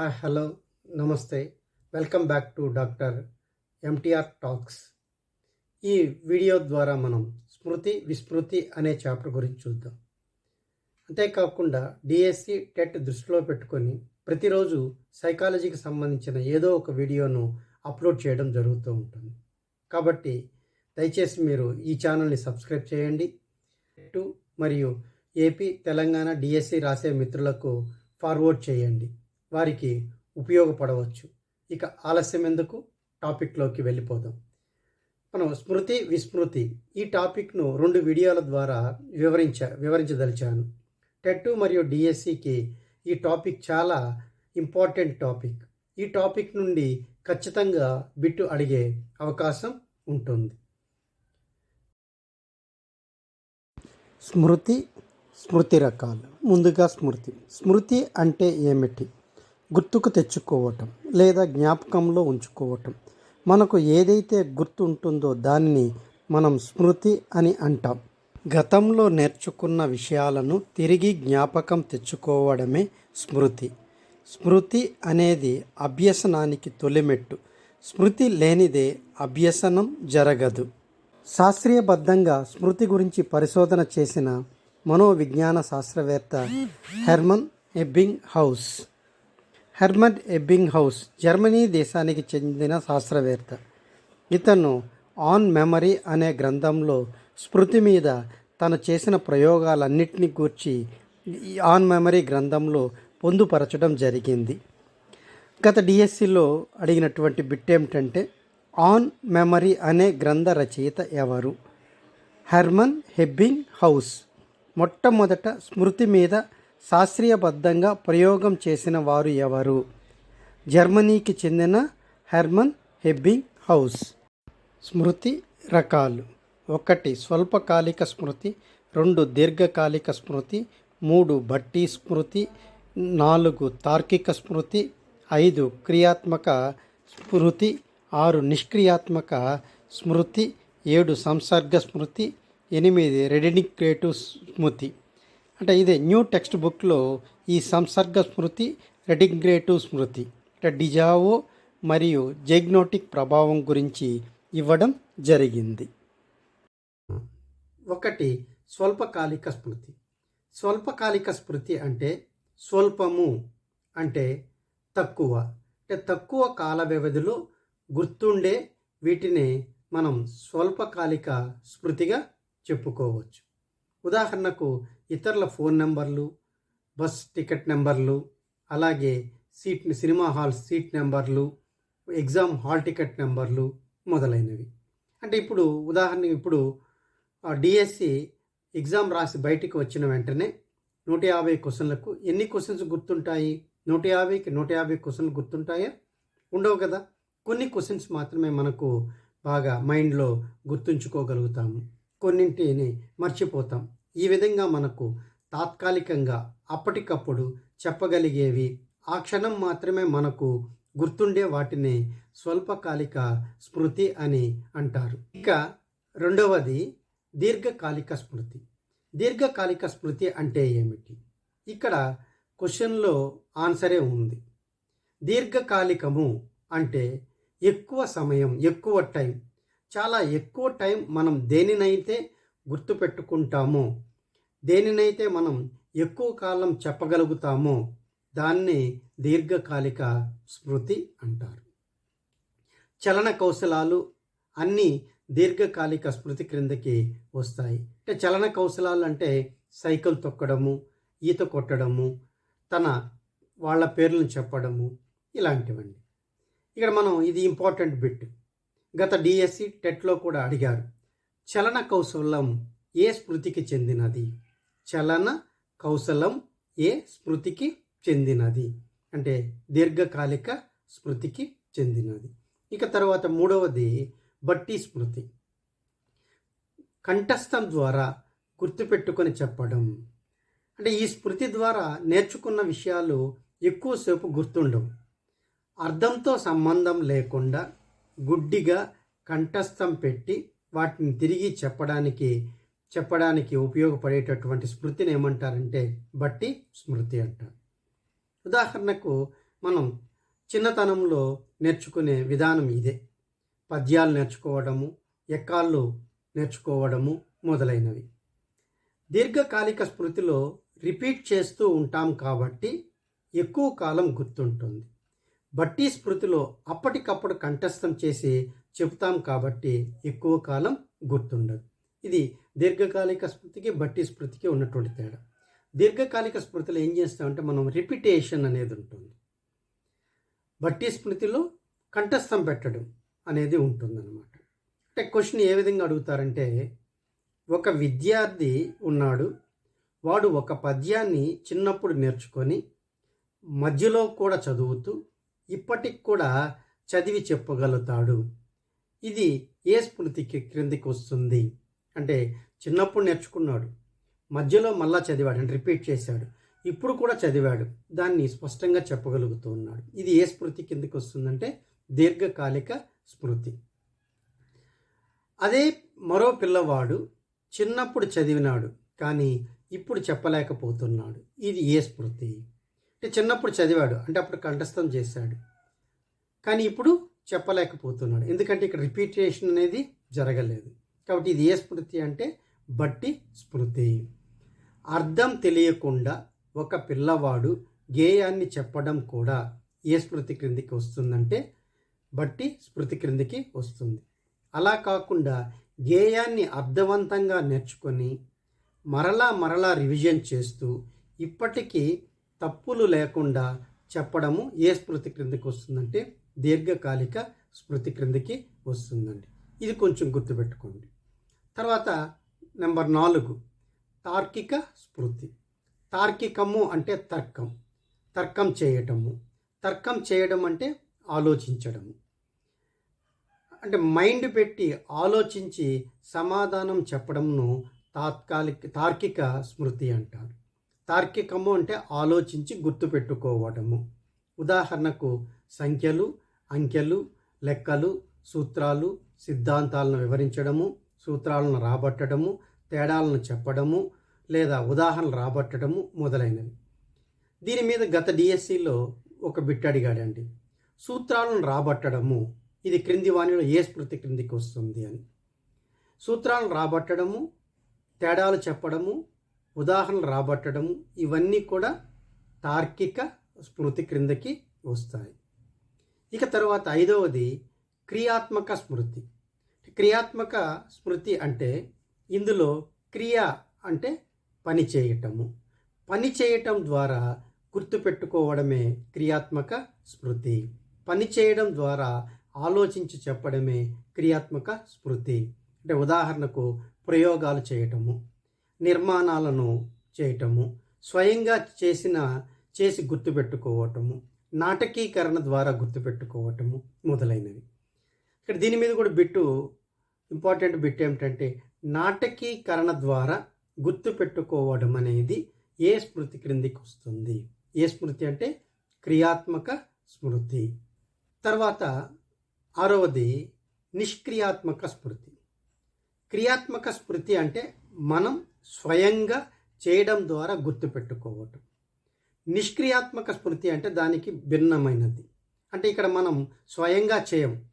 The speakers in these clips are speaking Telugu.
హాయ్ హలో నమస్తే. Welcome back to doctor MTR talks. ఈ వీడియో ద్వారా మనం స్మృతి విస్మృతి అనే చాప్టర్ గురించి చూద్దాం. అంతేకాకుండా డిఎస్సి టెట్ దృష్టిలో పెట్టుకొని ప్రతిరోజు సైకాలజీకి సంబంధించిన ఏదో ఒక వీడియోను అప్లోడ్ చేయడం జరుగుతూ ఉంటుంది. కాబట్టి దయచేసి మీరు ఈ ఛానల్ని సబ్స్క్రైబ్ చేయండి. టు మరియు ఏపీ తెలంగాణ డిఎస్సి రాసే మిత్రులకు ఫార్వర్డ్ చేయండి. వారికి ఉపయోగపడవచ్చు. ఇక ఆలస్యం ఎందుకు? టాపిక్లోకి వెళ్ళిపోదాం. మనం స్మృతి విస్మృతి ఈ టాపిక్ను రెండు వీడియోల ద్వారా వివరించ వివరించదలిచాను. టెట్ మరియు డిఎస్సికి ఈ టాపిక్ చాలా ఇంపార్టెంట్ టాపిక్. ఈ టాపిక్ నుండి ఖచ్చితంగా బిట్టు అడిగే అవకాశం ఉంటుంది. స్మృతి స్మృతి రకాలు. ముందుగా స్మృతి. స్మృతి అంటే ఏమిటి? గుర్తుకు తెచ్చుకోవటం లేదా జ్ఞాపకంలో ఉంచుకోవటం. మనకు ఏదైతే గుర్తు ఉంటుందో దానిని మనం స్మృతి అని అంటాం. గతంలో నేర్చుకున్న విషయాలను తిరిగి జ్ఞాపకం తెచ్చుకోవడమే స్మృతి. స్మృతి అనేది అభ్యసనానికి తొలిమెట్టు. స్మృతి లేనిదే అభ్యసనం జరగదు. శాస్త్రీయబద్ధంగా స్మృతి గురించి పరిశోధన చేసిన మనోవిజ్ఞాన శాస్త్రవేత్త Hermann Ebbinghaus Hermann Ebbinghaus Germany దేశానికి చెందిన శాస్త్రవేత్త. ఇతను ఆన్ మెమరీ అనే గ్రంథంలో స్మృతి మీద తను చేసిన ప్రయోగాలన్నింటినీ గూర్చి ఆన్ మెమరీ గ్రంథంలో పొందుపరచడం జరిగింది. గత డిఎస్సిలో అడిగినటువంటి బిట్ ఏమిటంటే ఆన్ మెమరీ అనే గ్రంథ రచయిత ఎవరు? హెర్మన్ హెబ్బింగ్ హౌస్ మొట్టమొదట స్మృతి మీద శాస్త్రీయబద్ధంగా ప్రయోగం చేసిన వారు ఎవరు? జర్మనీకి చెందిన హెర్మన్ హెబ్బింగ్ హౌస్ స్మృతి రకాలు. ఒకటి స్వల్పకాలిక స్మృతి. రెండు దీర్ఘకాలిక స్మృతి. మూడు బట్టి స్మృతి. నాలుగు తార్కిక స్మృతి. ఐదు క్రియాత్మక స్మృతి. ఆరు నిష్క్రియాత్మక స్మృతి. ఏడు సంసర్గ స్మృతి. ఎనిమిది రెడినిక్రేటివ్ స్మృతి. అంటే ఇదే న్యూ టెక్స్ట్ బుక్లో ఈ సంసర్గ స్మృతి రెడిగ్రేటివ్ స్మృతి అంటే డిజావో మరియు జైగ్నోటిక్ ప్రభావం గురించి ఇవ్వడం జరిగింది. ఒకటి స్వల్పకాలిక స్మృతి. స్వల్పకాలిక స్మృతి అంటే స్వల్పము అంటే తక్కువ. అంటే తక్కువ కాల వ్యవధిలో గుర్తుండే వీటిని మనం స్వల్పకాలిక స్మృతిగా చెప్పుకోవచ్చు. ఉదాహరణకు ఇతరుల ఫోన్ నెంబర్లు బస్ టికెట్ నెంబర్లు అలాగే సీట్ సినిమా హాల్ సీట్ నెంబర్లు ఎగ్జామ్ హాల్ టికెట్ నెంబర్లు మొదలైనవి. అంటే ఇప్పుడు ఉదాహరణ ఇప్పుడు డిఎస్సి ఎగ్జామ్ రాసి బయటికి వచ్చిన వెంటనే నూట యాభై క్వశ్చన్లకు ఎన్ని క్వశ్చన్స్ గుర్తుంటాయి? నూట యాభైకి నూట యాభై క్వశ్చన్లు గుర్తుంటాయా? ఉండవు కదా. కొన్ని క్వశ్చన్స్ మాత్రమే మనకు బాగా మైండ్లో గుర్తుంచుకోగలుగుతాము. కొన్నింటిని మర్చిపోతాం. ఈ విధంగా మనకు తాత్కాలికంగా అప్పటికప్పుడు చెప్పగలిగేవి. ఆ క్షణం మాత్రమే మనకు గుర్తుండే వాటిని స్వల్పకాలిక స్మృతి అని అంటారు. ఇక రెండవది దీర్ఘకాలిక స్మృతి. దీర్ఘకాలిక స్మృతి అంటే ఏమిటి? ఇక్కడ క్వశ్చన్లో ఆన్సరే ఉంది. దీర్ఘకాలికము అంటే ఎక్కువ సమయం ఎక్కువ టైం. చాలా ఎక్కువ టైం మనం దేనినైతే గుర్తుపెట్టుకుంటామో. దేనినైతే మనం ఎక్కువ కాలం చెప్పగలుగుతామో దాన్ని దీర్ఘకాలిక స్మృతి అంటారు. చలన కౌశలాలు అన్నీ దీర్ఘకాలిక స్మృతి క్రిందకి వస్తాయి. అంటే చలన కౌశలాలు అంటే సైకిల్ తొక్కడము ఈత కొట్టడము తన వాళ్ళ పేర్లను చెప్పడము ఇలాంటివండి. ఇక్కడ మనం ఇది ఇంపార్టెంట్ బిట్. గత డిఎస్సి టెట్లో కూడా అడిగారు. చలన కౌశలం ఏ స్మృతికి చెందినది? చలన కౌశలం ఏ స్మృతికి చెందినది? అంటే దీర్ఘకాలిక స్మృతికి చెందినది. ఇక తర్వాత మూడవది బట్టి స్మృతి. కంఠస్థం ద్వారా గుర్తుపెట్టుకొని చెప్పడం. అంటే ఈ స్మృతి ద్వారా నేర్చుకున్న విషయాలు ఎక్కువసేపు గుర్తుండవు. అర్థంతో సంబంధం లేకుండా గుడ్డిగా కంఠస్థం పెట్టి వాటిని తిరిగి చెప్పడానికి చెప్పడానికి ఉపయోగపడేటటువంటి స్మృతిని ఏమంటారంటే బట్టి స్మృతి అంటారు. ఉదాహరణకు మనం చిన్నతనంలో నేర్చుకునే విధానం ఇదే. పద్యాలు నేర్చుకోవడము ఎక్కాళ్ళు నేర్చుకోవడము మొదలైనవి. దీర్ఘకాలిక స్మృతిలో రిపీట్ చేస్తూ ఉంటాం కాబట్టి ఎక్కువ కాలం గుర్తుంటుంది. బట్టి స్మృతిలో అప్పటికప్పుడు కంఠస్థం చేసి చెబుతాం కాబట్టి ఎక్కువ కాలం గుర్తుండదు. ఇది దీర్ఘకాలిక స్మృతికి బట్టి స్మృతికి ఉన్నటువంటి తేడా. దీర్ఘకాలిక స్మృతిలో ఏం చేస్తామంటే మనం రిపిటేషన్ అనేది ఉంటుంది. బట్టి స్మృతిలో కంఠస్థం పెట్టడం అనేది ఉంటుందన్నమాట. అంటే క్వశ్చన్ ఏ విధంగా అడుగుతారంటే ఒక విద్యార్థి ఉన్నాడు వాడు ఒక పద్యాన్ని చిన్నప్పుడు నేర్చుకొని మధ్యలో కూడా చదువుతూ ఇప్పటికి కూడా చదివి చెప్పగలుగుతాడు. ఇది ఏ స్మృతికి క్రిందికి వస్తుంది అంటే చిన్నప్పుడు నేర్చుకున్నాడు. మధ్యలో మళ్ళా చదివాడు. అంటే రిపీట్ చేశాడు. ఇప్పుడు కూడా చదివాడు. దాన్ని స్పష్టంగా చెప్పగలుగుతూ ఉన్నాడు. ఇది ఏ స్మృతి కిందకి వస్తుందంటే దీర్ఘకాలిక స్మృతి. అదే మరో పిల్లవాడు చిన్నప్పుడు చదివినాడు. కానీ ఇప్పుడు చెప్పలేకపోతున్నాడు. ఇది ఏ స్మృతి అంటే చిన్నప్పుడు చదివాడు. అంటే అప్పుడు కంఠస్థం చేశాడు. కానీ ఇప్పుడు చెప్పలేకపోతున్నాడు. ఎందుకంటే ఇక్కడ రిపీటేషన్ అనేది జరగలేదు. కాబట్టి ఇది ఏ స్మృతి అంటే బట్టి స్మృతి. అర్థం తెలియకుండా ఒక పిల్లవాడు గేయాన్ని చెప్పడం కూడా ఏ స్మృతి క్రిందికి వస్తుందంటే బట్టి స్మృతి క్రిందికి వస్తుంది. అలా కాకుండా గేయాన్ని అర్థవంతంగా నేర్చుకొని మరలా మరలా రివిజన్ చేస్తూ ఇప్పటికీ తప్పులు లేకుండా చెప్పడము ఏ స్మృతి క్రిందికి వస్తుందంటే దీర్ఘకాలిక స్మృతి క్రిందికి వస్తుందండి. ఇది కొంచెం గుర్తుపెట్టుకోండి. తర్వాత నెంబర్ నాలుగు తార్కిక స్మృతి. తార్కికము అంటే తర్కం. తర్కం చేయటము. తర్కం చేయడం అంటే ఆలోచించడము. అంటే మైండ్ పెట్టి ఆలోచించి సమాధానం చెప్పడంను తాత్కాలిక తార్కిక స్మృతి అంటారు. తార్కికము అంటే ఆలోచించి గుర్తుపెట్టుకోవడము. ఉదాహరణకు సంఖ్యలు అంకెలు లెక్కలు సూత్రాలు సిద్ధాంతాలను వివరించడము సూత్రాలను రాబట్టడము తేడాలను చెప్పడము లేదా ఉదాహరణలు రాబట్టడము మొదలైనవి. దీని మీద గత డిఎస్సిలో ఒక బిట్ అడిగాడండి. సూత్రాలను రాబట్టడము ఇది క్రింది వాణిలో ఏ స్మృతి క్రిందికి వస్తుంది అని. సూత్రాలను రాబట్టడము తేడాలు చెప్పడము ఉదాహరణలు రాబట్టడము ఇవన్నీ కూడా తార్కిక స్మృతి క్రిందకి వస్తాయి. ఇక తర్వాత ఐదవది క్రియాత్మక స్మృతి. క్రియాత్మక స్మృతి అంటే ఇందులో క్రియ అంటే పని చేయటము. పని చేయటం ద్వారా గుర్తుపెట్టుకోవడమే క్రియాత్మక స్మృతి. పని చేయడం ద్వారా ఆలోచించి చెప్పడమే క్రియాత్మక స్మృతి. అంటే ఉదాహరణకు ప్రయోగాలు చేయటము నిర్మాణాలను చేయటము స్వయంగా చేసిన చేసి గుర్తుపెట్టుకోవటము నాటకీకరణ ద్వారా గుర్తుపెట్టుకోవటము మొదలైనవి. ఇక్కడ దీని మీద కూడా బిట్టు ఇంపార్టెంట్ బిట్ ఏమిటంటే నాటకీకరణ ద్వారా గుర్తుపెట్టుకోవడం అనేది ఏ స్మృతి క్రిందికి వస్తుంది? ఏ స్మృతి అంటే క్రియాత్మక స్మృతి. తర్వాత ఆరవది నిష్క్రియాత్మక స్మృతి. క్రియాత్మక స్మృతి అంటే మనం స్వయంగా చేయడం ద్వారా గుర్తుపెట్టుకోవటం. నిష్క్రియాత్మక స్మృతి అంటే దానికి భిన్నమైనది. అంటే ఇక్కడ మనం స్వయంగా చేయం.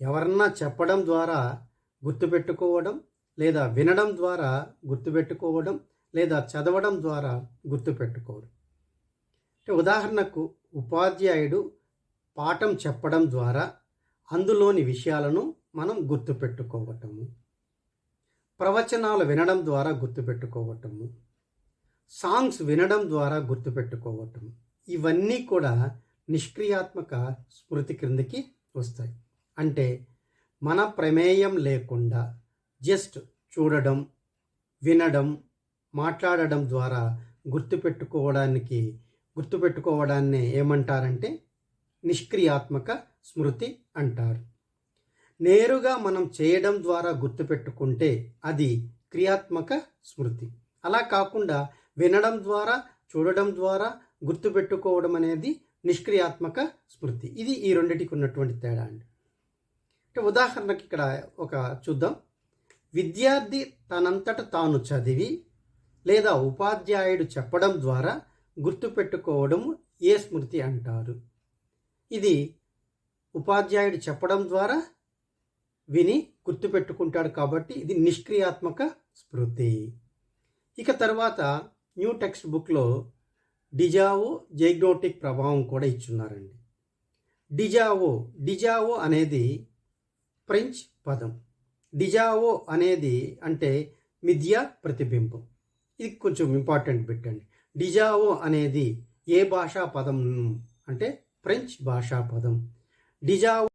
ఎవరన్నా చెప్పడం ద్వారా గుర్తుపెట్టుకోవడం లేదా వినడం ద్వారా గుర్తుపెట్టుకోవడం లేదా చదవడం ద్వారా గుర్తుపెట్టుకోవడం. అంటే ఉదాహరణకు ఉపాధ్యాయుడు పాఠం చెప్పడం ద్వారా అందులోని విషయాలను మనం గుర్తుపెట్టుకోవటము. ప్రవచనాలు వినడం ద్వారా గుర్తుపెట్టుకోవటము. సాంగ్స్ వినడం ద్వారా గుర్తుపెట్టుకోవటం. ఇవన్నీ కూడా నిష్క్రియాత్మక స్మృతి క్రిందికి వస్తాయి. అంటే మన ప్రమేయం లేకుండా జస్ట్ చూడడం వినడం మాట్లాడడం ద్వారా గుర్తుపెట్టుకోవడానికి గుర్తుపెట్టుకోవడాన్ని ఏమంటారంటే నిష్క్రియాత్మక స్మృతి అంటారు. నేరుగా మనం చేయడం ద్వారా గుర్తుపెట్టుకుంటే అది క్రియాత్మక స్మృతి. అలా కాకుండా వినడం ద్వారా చూడడం ద్వారా గుర్తుపెట్టుకోవడం అనేది నిష్క్రియాత్మక స్మృతి. ఇది ఈ రెండిటికి ఉన్నటువంటి తేడా అండి. అంటే ఉదాహరణకి ఇక్కడ ఒక చూద్దాం. విద్యార్థి తనంతట తాను చదివి లేదా ఉపాధ్యాయుడు చెప్పడం ద్వారా గుర్తుపెట్టుకోవడం ఏ స్మృతి అంటారు? ఇది ఉపాధ్యాయుడు చెప్పడం ద్వారా విని గుర్తుపెట్టుకుంటాడు కాబట్టి ఇది నిష్క్రియాత్మక స్మృతి. ఇక తర్వాత న్యూ టెక్స్ట్ బుక్లో డిజావో జైగ్నోటిక్ ప్రభావం కూడా ఇచ్చున్నారండి. డిజావో డిజావో అనేది ఫ్రెంచ్ పదం. డిజావో అనేది అంటే మిథ్యా ప్రతిబింబం. ఇది కొంచెం ఇంపార్టెంట్ పెట్టండి. డిజావో అనేది ఏ భాషా పదం అంటే ఫ్రెంచ్ భాషా పదం. డిజావో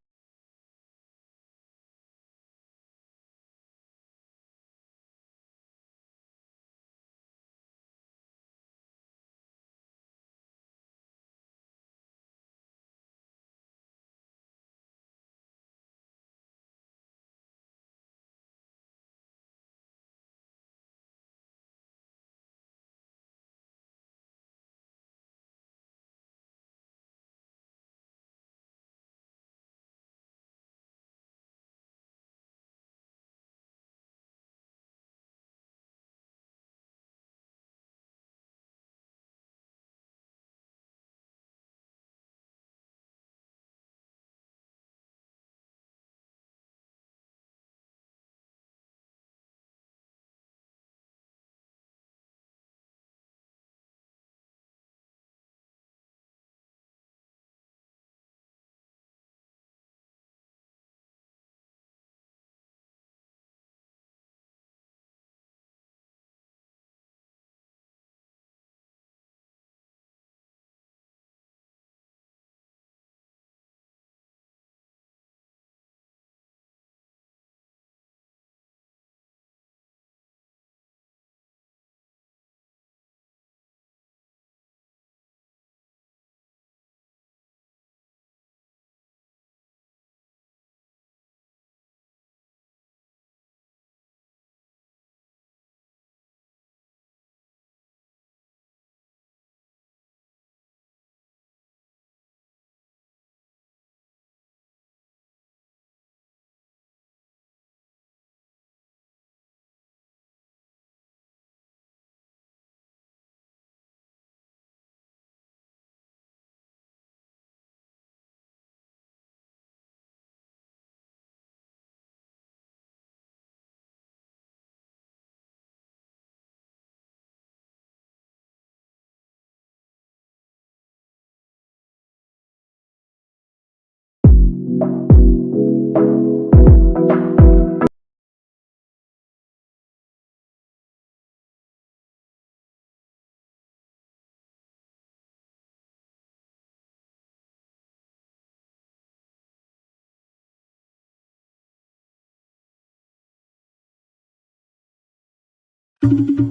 you